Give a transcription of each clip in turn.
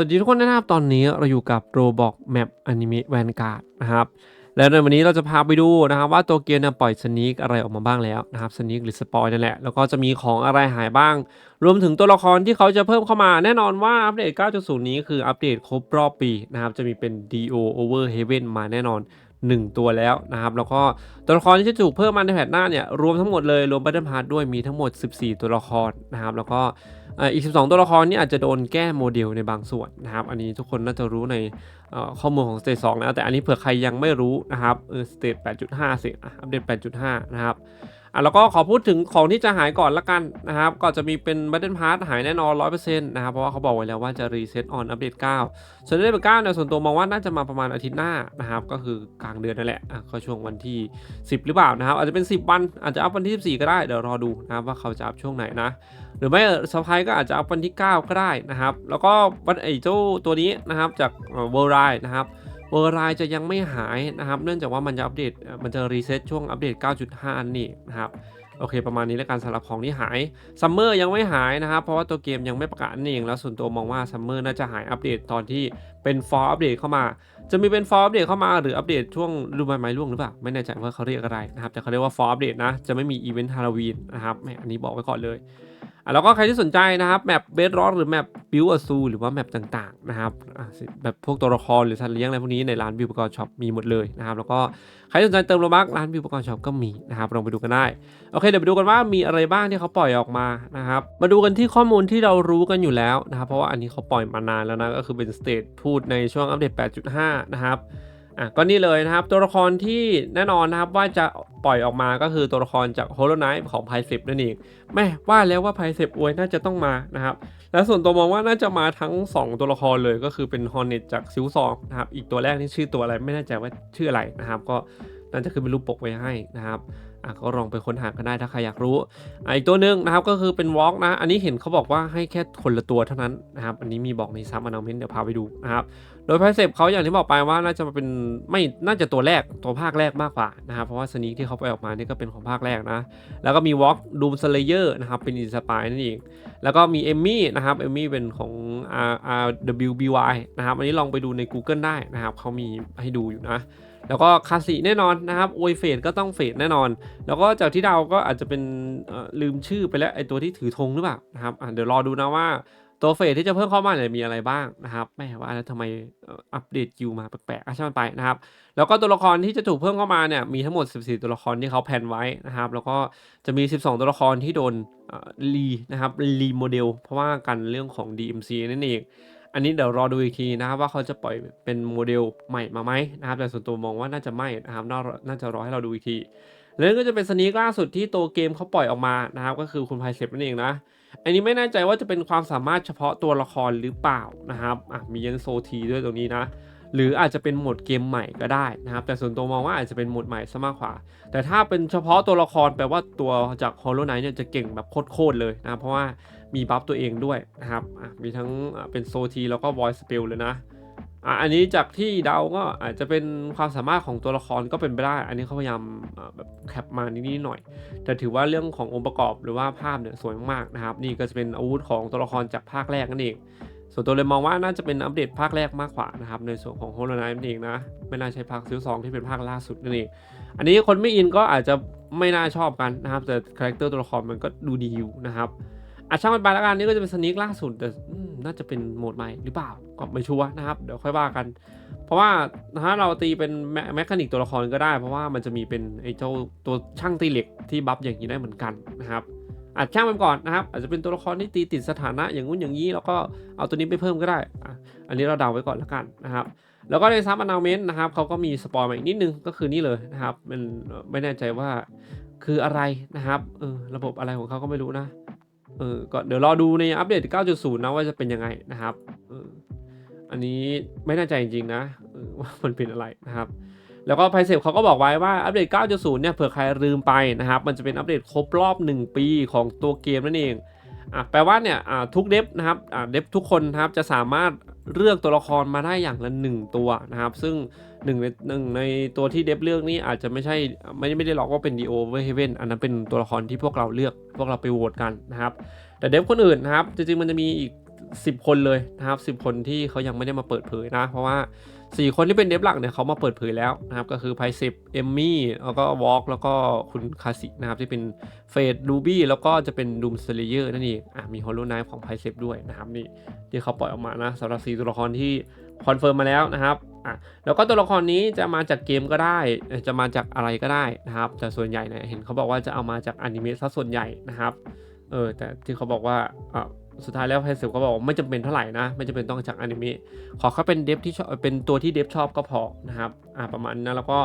สวัสดีทุกคนนะครับตอนนี้เราอยู่กับ Roblox Map Anime Vanguard นะครับแล้วในวันนี้เราจะพาไปดูนะครับว่าตัวเกมเนี่ยปล่อยสนิกอะไรออกมาบ้างแล้วนะครับสนิกหรือสปอยนั่นแหละแล้วก็จะมีของอะไรหายบ้าง รวมถึงตัวละครที่เขาจะเพิ่มเข้ามาแน่นอนว่าอัปเดต 9.0 นี้คืออัปเดตครบรอบปีนะครับจะมีเป็น DO Over Heaven มาแน่นอน 1 ตัวแล้วนะครับ แล้วก็ตัวละครที่จะถูกเพิ่มมาในแพทหน้าเนี่ยรวมทั้งหมดเลยรวมบัตเทิลพาร์ด้วยมีทั้งหมด 14 ตัวละครนะครับ แล้วก็อีก 12 ตัวละครนี่อาจจะโดนแก้โมเดลในบางส่วนนะครับ อันนี้ทุกคนน่าจะรู้ในข้อมูลของสเตจ2แล้วแต่อันนี้เผื่อใครยังไม่รู้นะครับเออสเตจ8.5สิอะอัปเดต8.5 นะครับ อะแล้วก็ขอพูดถึงของที่จะหายก่อนละกันนะครับ ก็จะมีเป็นบัตเทิลพาร์หายแน่นอน 100%นะครับ เพราะว่าเขาบอกไว้แล้วว่าจะรีเซ็ตออนอัปเดต 9 ส่วนอัปเดต9เนี่ยส่วนตัวมองว่าน่าจะมาประมาณอาทิตย์หน้านะครับ ก็คือกลางเดือนนั่นแหละอะก็ช่วงวันที่ 10 หรือเปล่านะครับ อาจจะเป็น 10 วัน อาจจะอัพวันที่ 14 ก็ได้ เดี๋ยวรอดูนะครับว่าเขาจะอัพช่วงไหนนะหรือไม่สปายก็อาจจะอัพวันที่ 9 ก็ได้นะครับ แล้วก็วันไอ้เจ้าตัวนี้นะครับจากเวอร์ไรนะครับ เวอร์ไรจะยังไม่หายนะครับ เนื่องจากว่ามันจะอัปเดต มันจะรีเซ็ตช่วงอัปเดต 9.5 อันี่นะครับ โอเค ประมาณนี้แล้วกันสำหรับของที่หาย ซัมเมอร์ยังไม่หายนะครับ เพราะว่าตัวเกมยังไม่ประกาศนั่นเอง แล้วส่วนตัวมองว่าซัมเมอร์น่าจะหายอัปเดตตอนที่เป็นฟอร์อัปเดตเข้ามา จะมีเป็นฟอร์อัปเดตเข้ามาหรืออัปเดตช่วงฤดูใบไม้ร่วงหรือเปล่า ไม่แน่ใจว่าเขาเรียกอะไรนะครับ แต่เขาเรียกว่าฟอร์อัปเดตนะ จะไม่มีอีเวนต์ฮาโลวีนนะครับแหมอันนี้บอกไว้ก่อนเลย แล้วก็ใครที่สนใจนะครับแมปเบสร็อกหรือแมปบิวอซูหรือว่าแมปต่างๆนะครับแบบพวกตัวละครหรือสัตว์เลี้ยงอะไรพวกนี้ในร้านบิวปกรณ์ช็อปมีหมดเลยนะครับแล้วก็ใครสนใจเติมโลบักร้านบิวปกรณ์ช็อปก็มีนะครับลองไปดูกันได้โอเคเดี๋ยวไปดูกันว่ามีอะไรบ้างที่เขาปล่อยออกมานะครับมาดูกันที่ข้อมูลที่เรารู้กันอยู่แล้วนะครับเพราะว่าอันนี้เขาปล่อยมานานแล้วนะก็คือเป็นสเตทพูดในช่วงอัปเดต 8.5 นะครับ อะก็นี่เลยนะครับตัวละครที่แน่นอนนะครับว่าจะปล่อยออกมาก็คือตัวละครจาก Hollow Knight ของ p ไ c นั่นเองแม่ว่าแล้วว่าไพ่สิบอวยน่าจะต้องมานะครับและส่วนตัวมองว่าน่าจะมาทั้ง 2 ตัวละครเลยก็คือเป็น Hornet จากซิลซองนะครับอีกตัวแรกนี่ชื่อตัวอะไรไม่แน่ใจว่าชื่ออะไรนะครับ ก็น่าจะขึ้นเป็นรูปปกไว้ให้นะครับ อะก็ลองไปค้นหากันได้ถ้าใครอยากรู้อะอีกตัวหนึ่งนะครับก็คือเป็นวอล์กนะ อันนี้เห็นเขาบอกว่าให้แค่คนละตัวเท่านั้นนะครับ อันนี้มีบอกในซับอนาเมนต์เดี๋ยวพาไปดูนะครับ โดยไพเซปเขาอย่างที่บอกไปว่าน่าจะเป็นไม่น่าจะตัวแรกตัวภาคแรกมากกว่านะครับ เพราะว่าสนีกที่เขาไปออกมานี่ก็เป็นของภาคแรกนะ แล้วก็มีวอล์กดูมสเลเยอร์นะครับเป็นอินสปายนั่นเอง แล้วก็มีเอมมี่นะครับ เอมมี่เป็นของ R R W B Y นะครับ อันนี้ลองไปดูใน Google ได้นะครับเขามีให้ดูอยู่นะ แล้วก็คาสิแน่นอนนะครับโอยเฟดก็ต้องเฟดแน่นอน แล้วก็จากที่เดาก็อาจจะเป็นลืมชื่อไปแล้วไอตัวที่ถือธงหรือเปล่านะครับเดี๋ยวรอดูนะว่าตัวเฟสที่จะเพิ่มเข้ามาเนี่ยมีอะไรบ้างนะครับแม่ว่าแล้วทำไมอัปเดตคิวมาแปลกๆอะช่างมันไปนะครับ แล้วก็ตัวละครที่จะถูกเพิ่มเข้ามาเนี่ยมีทั้งหมด 14 ตัวละครที่เขาแพนไว้นะครับ แล้วก็จะมี 12 ตัวละครที่โดนรีนะครับรีโมเดลเพราะว่ากันเรื่องของ DMC นั่นเอง อันนี้เดี๋ยวรอดูอีกทีนะครับว่าเขาจะปล่อยเป็นโมเดลใหม่มาไหมนะครับแต่ส่วนตัวมองว่าน่าจะไม่นะครับน่าน่าจะรอให้เราดูอีกทีแล้วก็จะเป็นสนีกล่าสุดที่ตัวเกมเขาปล่อยออกมานะครับก็คือคุณไพเซปนั่นเองนะ อันนี้ไม่แน่ใจว่าจะเป็นความสามารถเฉพาะตัวละครหรือเปล่านะครับมียันโซทีด้วยตรงนี้นะหรืออาจจะเป็นโหมดเกมใหม่ก็ได้นะครับ แต่ส่วนตัวมองว่าอาจจะเป็นโหมดใหม่ซะมากกว่า แต่ถ้าเป็นเฉพาะตัวละครแปลว่าตัวจาก Hollow Knight เนี่ยจะเก่งแบบโคตรๆเลยนะเพราะว่า มีบัฟตัวเองด้วยนะครับมีทั้งเป็นโซทีแล้วก็ voice spell เลยนะอันนี้จากที่เดาก็อาจจะเป็นความสามารถของตัวละครก็เป็นไปได้ อันนี้เขาพยายามแบบแคปมานิดๆหน่อย แต่ถือว่าเรื่องขององค์ประกอบหรือว่าภาพเนี่ยสวยมากนะครับ นี่ก็จะเป็นอาวุธของตัวละครจากภาคแรกนั่นเอง ส่วนตัวเลยมองว่าน่าจะเป็นอัปเดตภาคแรกมากกว่านะครับ ในส่วนของโฮโลไนท์นั่นเองนะ ไม่น่าใช่ภาคซิลสองที่เป็นภาคล่าสุดนั่นเอง อันนี้คนไม่อินก็อาจจะไม่น่าชอบกันนะครับ แต่คาแรคเตอร์ตัวละครมันก็ดูดีอยู่นะครับ อาช่างมันไปแล้วกันนี่ก็จะเป็นสนิคล่าสุดแต่น่าจะเป็นโหมดใหม่หรือเปล่าก็ไม่ชัวร์นะครับ เดี๋ยวค่อยว่ากัน เพราะว่าถ้าเราตีเป็นแมแมคานิกตัวละครก็ได้ เพราะว่ามันจะมีเป็นไอ้เจ้าตัวช่างตีเหล็กที่บัฟอย่างนี้ได้เหมือนกันนะครับอาจช่างมันก่อนนะครับ อาจจะเป็นตัวละครที่ตีติดสถานะอย่างงู้นอย่างนี้แล้วก็เอาตัวนี้ไปเพิ่มก็ได้ อันนี้เราเดาไว้ก่อนแล้วกันนะครับแล้วก็ในซับอนาเมนต์นะครับเขาก็มีสปอยล์มาอีกนิดนึงก็คือนี่เลยนะครับมันเอ่อไม่แน่ใจว่าคืออะไรนะครับเออระบบอะไรของเขาก็ไม่รู้นะ เออก็เดี๋ยวรอดูในอัปเดต 9.0 นะว่าจะเป็นยังไงนะครับอออันนี้ไม่แน่ใจจริงๆนะว่ามันเป็นอะไรนะครับ แล้วก็ไพเซฟเขาก็บอกไว้ว่าอัปเดต 9.0 เนี่ยเผื่อใครลืมไปนะครับ มันจะเป็นอัปเดตครบรอบ 1 ปีของตัวเกมนั่นเองอะแปลว่าเนี่ยอ่าทุกเดฟนะครับอ่าเดฟทุกคนนะครับจะสามารถ เลือกตัวละครมาได้อย่างละหนึ่งตัวนะครับ ซึ่งหนึ่งในหนึ่งในตัวที่เดฟเลือกนี่อาจจะไม่ใช่ไม่ไม่ได้หรอกว่าเป็นดีโอเวอร์เฮเวนอันนั้นเป็นตัวละครที่พวกเราเลือกพวกเราไปโหวตกันนะครับ แต่เดฟคนอื่นนะครับ จริงๆมันจะมีอีก 10 คนเลยนะครับ 10 คนที่เขายังไม่ได้มาเปิดเผยนะ เพราะว่า 4 คนที่เป็นเดฟหลักเนี่ยเขามาเปิดเผยแล้วนะครับ ก็คือไพซิปเอมมี่แล้วก็วอล์กแล้วก็คุณคาสินะครับ ที่เป็นเฟดรูบี้แล้วก็จะเป็นดูมสเลเยอร์นั่นเองอะมีฮอลโลไนฟ์ของไพซิปด้วยนะครับนี่ที่เขาปล่อยออกมานะสำหรับ 4 ตัวละครที่คอนเฟิร์มมาแล้วนะครับอะแล้วก็ตัวละครนี้จะมาจากเกมก็ได้ จะมาจากอะไรก็ได้นะครับ แต่ส่วนใหญ่เนี่ยเห็นเขาบอกว่าจะเอามาจากอนิเมะซะส่วนใหญ่นะครับ เออแต่ที่เขาบอกว่าอะ สุดท้ายแล้วไพเซลก็บอกว่าไม่จำเป็นเท่าไหร่นะ ไม่จำเป็นต้องจากอนิเมะขอแค่เป็นเดฟที่ชอบเป็นตัวที่เดฟชอบก็พอนะครับอ่าประมาณนั้นแล้วก็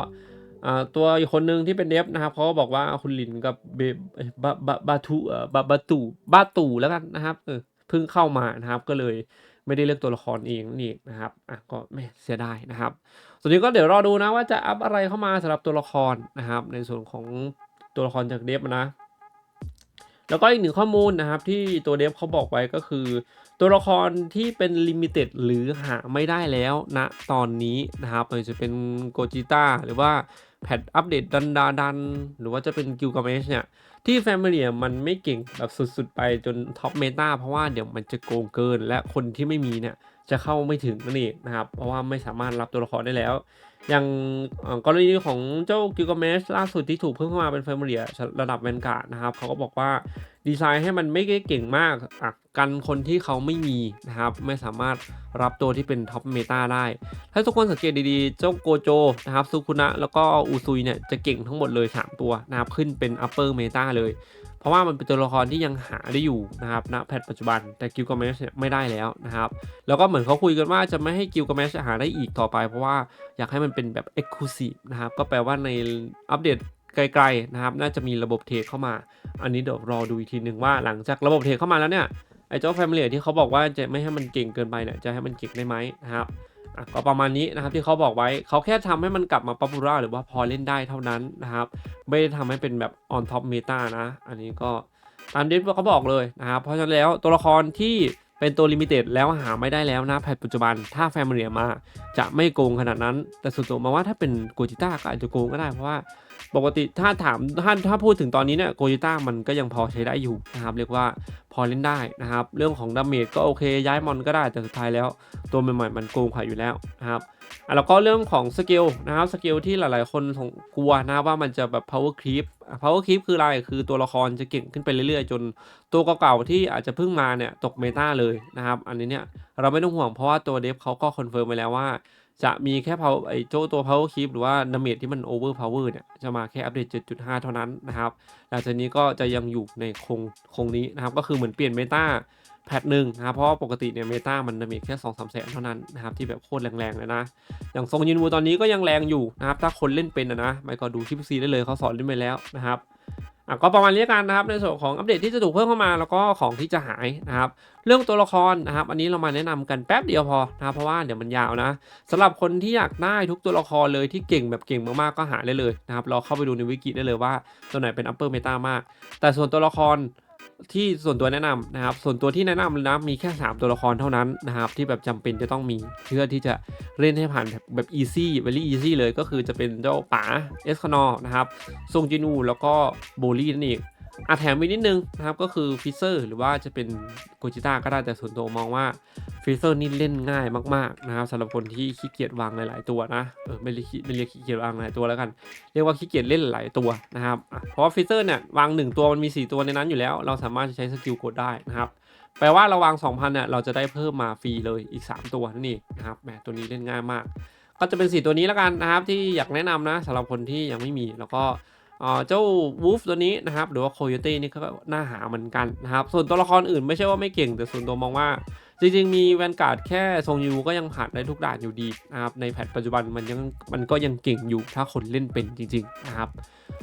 อ่าตัวอีกคนหนึ่งที่เป็นเดฟนะครับเขาก็บอกว่าคุณลินกับเบบบาบาบาทูเอ่อบาบาตูบาตูแล้วกันนะครับเออเพิ่งเข้ามานะครับก็เลยไม่ได้เลือกตัวละครเองนี่นะครับอะก็ไม่เสียดายนะครับ ส่วนนี้ก็เดี๋ยวรอดูนะว่าจะอัพอะไรเข้ามาสำหรับตัวละครนะครับ ในส่วนของตัวละครจากเดฟนะ แล้วก็อีกหนึ่งข้อมูลนะครับที่ตัวเดฟเขาบอกไว้ก็คือ ตัวละครที่เป็นลิมิเต็ดหรือหาไม่ได้แล้วณตอนนี้นะครับม่ว่าจะเป็นโกจิต้าหรือว่าแพทอัปเดตดันดาดัน หรือว่าจะเป็นกิลกาเมชเนี่ยที่แฟมิเลียมันไม่เก่งแบบสุดๆไปจนท็อปเมตาเพราะว่าเดี๋ยวมันจะโกงเกิน และคนที่ไม่มีเนี่ยจะเข้าไม่ถึงนั่นเองนะครับ เพราะว่าไม่สามารถรับตัวละครได้แล้ว อย่างกรณีของเจ้ากิลกเมชล่าสุดที่ถูกเพิ่มเข้ามาเป็นแฟมิเลียระดับแวนการ์ดนะครับเขาก็บอกว่าดีไซน์ให้มันไม่ได้เก่งมากกันคนที่เขาไม่มีนะครับ ไม่สามารถรับตัวที่เป็นท็อปเมตาได้ ถ้าทุกคนสังเกตดีๆ เจ้าโกโจนะครับซุคุนะแล้วก็อูซุยเนี่ยจะเก่งทั้งหมดเลย 3 ตัวนะครับขึ้นเป็น upper meta เลย เพราะว่ามันเป็นตัวละครที่ยังหาได้อยู่นะครับณแพทปัจจุบันแต่กิลกาเมชเนี่ยไม่ได้แล้วนะครับ แล้วก็เหมือนเขาคุยกันว่าจะไม่ให้กิลกาเมชหาได้อีกต่อไป เพราะว่าอยากให้มันเป็นแบบ Exclusive นะครับก็แปลว่าในอัปเดตไกลๆนะครับ น่าจะมีระบบเทรดเข้ามา อันนี้เดี๋ยวรอดูอีกทีหนึ่งว่าหลังจากระบบเทรดเข้ามาแล้วเนี่ยไอ้เจ้าแฟมิเลียที่เขาบอกว่าจะไม่ให้มันเก่งเกินไปเนี่ยจะให้มันเก่งได้ไหมนะครับ อะก็ประมาณนี้นะครับที่เขาบอกไว้เขาแค่ทำให้มันกลับมาป๊อปปูล่าหรือว่าพอเล่นได้เท่านั้นนะครับ ไม่ได้ทำให้เป็นแบบออนท็อปเมตานะ อันนี้ก็ตามดิฟเขาบอกเลยนะครับ เพราะฉะนั้นแล้วตัวละครที่เป็นตัวลิมิเต็ดแล้วหาไม่ได้แล้วนะแพทปัจจุบันถ้าแฟมิเลียมาจะไม่โกงขนาดนั้น แต่ส่วนตัวมาว่าถ้าเป็นกูจิต้าก็อาจจะโกงก็ได้เพราะว่า ปกติถ้าถามถ้าถ้าพูดถึงตอนนี้เนี่ยโกจิต้ามันก็ยังพอใช้ได้อยู่นะครับเรียกว่าพอเล่นได้นะครับ เรื่องของดาเมจก็โอเคย้ายมอนก็ได้แต่สุดท้ายแล้ว ตัวใหม่ๆมันโกงขวายอยู่แล้วนะครับอะแล้วก็เรื่องของสกิลนะครับสกิลที่หลายๆคนงกลัวนะว่ามันจะแบบ power creep power creep คืออะไรคือตัวละครจะเก่งขึ้นไปเรื่อยๆ จนตัวเก่าๆที่อาจจะเพิ่งมาเนี่ยตกเมตาเลยนะครับ อันนี้เนี่ยเราไม่ต้องห่วงเพราะว่าตัวเดฟเขาก็คอนเฟิร์มไปแล้วว่า จะมีแค่ power ไอ้โจตัว power creep หรือว่าดาเมจที่มัน over power เนี่ย จะมาแค่อัปเดต 7.5 เท่านั้นนะครับ หลังจากนี้ก็จะยังอยู่ในคงคงนี้นะครับ ก็คือเหมือนเปลี่ยนเมตาแพทหนึ่งนะครับเพราะปกติเนี่ยเมตามันดาเมจแค่2 3แสนเท่านั้นนะครับที่แบบโคตรแรงๆเลยนะ อย่างทรงยินวูตอนนี้ก็ยังแรงอยู่นะครับถ้าคนเล่นเป็นนะนะไม่ก็ดูคลิปซีได้เลยเขาสอนเล่นไปแล้วนะครับ อะก็ประมาณนี้กันนะครับในส่วนของอัปเดตที่จะถูกเพิ่มเข้ามาแล้วก็ของที่จะหายนะครับเรื่องตัวละครนะครับ อันนี้เรามาแนะนำกันแป๊บเดียวพอนะครับเพราะว่าเดี๋ยวมันยาวนะสำหรับคนที่อยากได้ทุกตัวละครเลยที่เก่งแบบเก่งมากๆก็หาได้เลยนะครับเราเข้าไปดูในวิกิได้เลยว่าตัวไหนเป็นอัปเปอร์เมตามาก แต่ส่วนตัวละคร ที่ส่วนตัวแนะนำนะครับ ส่วนตัวที่แนะนำนะมีแค่ 3 ตัวละครเท่านั้นนะครับ ที่แบบจำเป็นจะต้องมีเพื่อที่จะเล่นให้ผ่านแบบแบบ easy very easy เลยก็คือจะเป็นเจ้าป๋าเอสคานอนะครับซงจินูแล้วก็โบลี่นั่นเอง อะแถมอีกนิดนึงนะครับก็คือฟิเซอร์หรือว่าจะเป็นโกจิต้าก็ได้แต่ส่วนตัวมองว่าฟิเซอร์นี่เล่นง่ายมากๆนะครับสำหรับคนที่ขี้เกียจวางหลาย ๆ ตัวนะเออไม่เรียกไม่เรียกขี้เกียจวางหลายตัวแล้วกัน เรียกว่าขี้เกียจเล่นหลายตัวนะครับเพราะฟิเซอร์เนี่ยวาง 1 ตัวมันมี 4 ตัวในนั้นอยู่แล้ว เราสามารถจะใช้สกิลกดได้นะครับแปลว่าเราวาง 2,000เนี่ยเราจะได้เพิ่มมาฟรีเลยอีก 3 ตัวนั่นเองนะครับแหมตัวนี้เล่นง่ายมาก ก็จะเป็น 4 ตัวนี้แล้วกันนะครับที่อยากแนะนำนะสำหรับคนที่ยังไม่มีแล้วก็ เจ้าวูฟตัวนี้นะครับหรือว่าโคโยตี้นี่ก็น่าหาเหมือนกันนะครับส่วนตัวละครอื่นไม่ใช่ว่าไม่เก่งแต่ส่วนตัวมองว่า จริงๆ มีแวนการ์ดแค่ทรงยูก็ยังผ่านได้ทุกด่านอยู่ดีนะครับในแพทปัจจุบันมันยังมันก็ยังเก่งอยู่ถ้าคนเล่นเป็นจริงๆนะครับ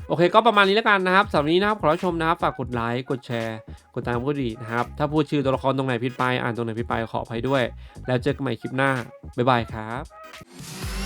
โอเคก็ประมาณนี้แล้วกันนะครับสำหรับนนี้นะครับขอรับชมนะครับฝากกดไลค์กดแชร์กดตามก็ดีนะครับถ้าพูดชื่อตัวละครตรงไหนผิดไปอ่านตรงไหนผิดไปขออภัยด้วย แล้วเจอกันใหม่คลิปหน้าบ๊ายบายครับ